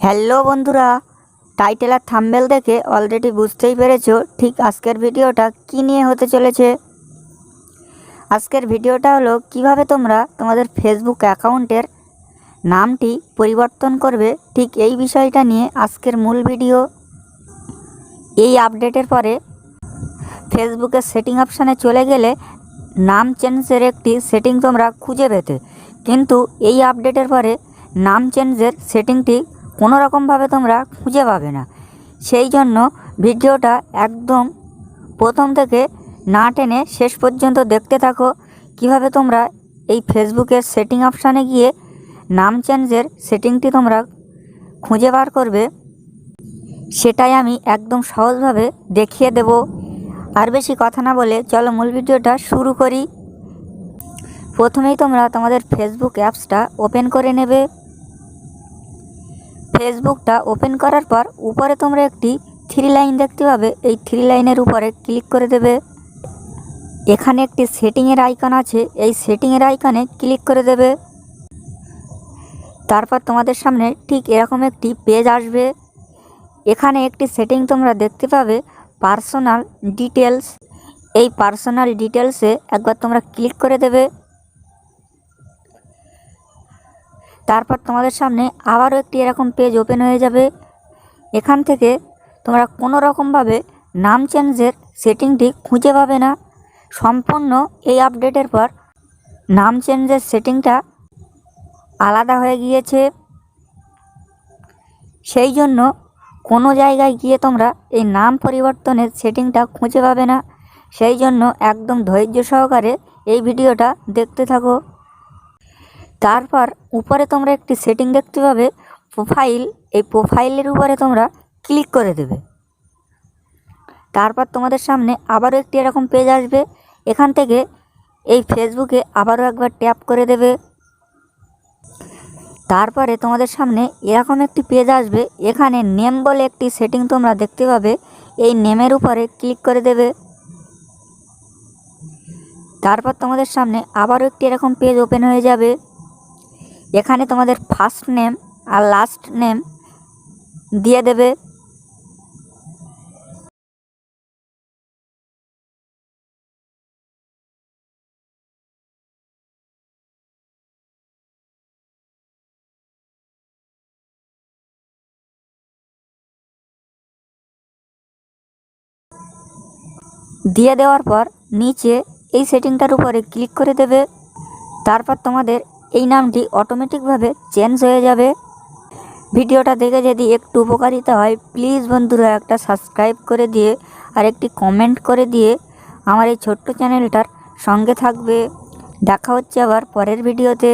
Hello বন্ধুরা, title আর thumbnail দেখে অলরেডি বুঝতেই পেরেছ ঠিক আজকের ভিডিওটা কি নিয়ে হতে চলেছে। আজকের ভিডিওটা হলো কীভাবে তোমরা তোমাদের ফেসবুক অ্যাকাউন্টের নামটি পরিবর্তন করবে ঠিক এই বিষয়টা নিয়ে আজকের মূল ভিডিও। এই আপডেটের পরে ফেসবুকের সেটিং অপশানে চলে গেলে নাম চেঞ্জের একটি সেটিং তোমরা খুঁজে পেতে। কিন্তু এই আপডেটের পরে নাম চেঞ্জের সেটিংটি কোনো রকমভাবে তোমরা খুঁজে পাবে না। সেই জন্য ভিডিওটা একদম প্রথম থেকে না টেনে শেষ পর্যন্ত দেখতে থাকো। কীভাবে তোমরা এই ফেসবুকের সেটিং অপশানে গিয়ে নাম চেঞ্জের সেটিংটি তোমরা খুঁজে বার করবে, সেটাই আমি একদম সহজভাবে দেখিয়ে দেব। আর বেশি কথা না বলে চলো মূল ভিডিওটা শুরু করি। প্রথমেই তোমরা তোমাদের ফেসবুক অ্যাপসটা ওপেন করে নেবে। ফেসবুকটা ওপেন করার পর উপরে তোমরা একটি থ্রি লাইন দেখতে পাবে। এই থ্রি লাইনের উপরে ক্লিক করে দেবে। এখানে একটি সেটিংয়ের আইকন আছে। এই সেটিংয়ের আইকনে ক্লিক করে দেবে। তারপর তোমাদের সামনে ঠিক এরকম একটি পেজ আসবে। এখানে একটি সেটিং তোমরা দেখতে পাবে, পার্সোনাল ডিটেলস এই পার্সোনাল ডিটেলসে একবার তোমরা ক্লিক করে দেবে। তারপর তোমাদের সামনে আবারও একটি এরকম পেজ ওপেন হয়ে যাবে। এখান থেকে তোমরা কোনো রকমভাবে নাম চেঞ্জের সেটিংটি খুঁজে পাবে না। সম্পূর্ণ এই আপডেটের পর নাম চেঞ্জের সেটিংটা আলাদা হয়ে গিয়েছে। সেই জন্য কোনো জায়গায় গিয়ে তোমরা এই নাম পরিবর্তনের সেটিংটা খুঁজে পাবে না। সেই জন্য একদম ধৈর্য সহকারে এই ভিডিওটা দেখতে থাকো। তারপর উপরে তোমরা একটি সেটিং দেখতে পাবে প্রোফাইল এই প্রোফাইলের উপরে তোমরা ক্লিক করে দেবে। তারপর তোমাদের সামনে আবারও একটি এরকম পেজ আসবে, এখান থেকে এই ফেসবুকে আবারও একবার ট্যাপ করে দেবে। তারপরে তোমাদের সামনে এরকম একটি পেজ আসবে, এখানে নেম বলে একটি সেটিং তোমরা দেখতে পাবে, এই নেমের উপরে ক্লিক করে দেবে। তারপর তোমাদের সামনে আবারও একটি এরকম পেজ ওপেন হয়ে যাবে। এখানে তোমাদের ফার্স্ট নেম আর লাস্ট নেম দিয়ে দেবে। দিয়ে দেওয়ার পর নিচে এই সেটিংটার উপরে ক্লিক করে দেবে। তারপর তোমাদের এই নামটি অটোমেটিকভাবে চেঞ্জ হয়ে যাবে। ভিডিওটা দেখে যদি একটু উপকারিতা হয় প্লিজ বন্ধুরা একটা সাবস্ক্রাইব করে দিয়ে আর একটি কমেন্ট করে দিয়ে আমার এই ছোট্ট চ্যানেলটার সঙ্গে থাকবে। দেখা হচ্ছে আবার পরের ভিডিওতে।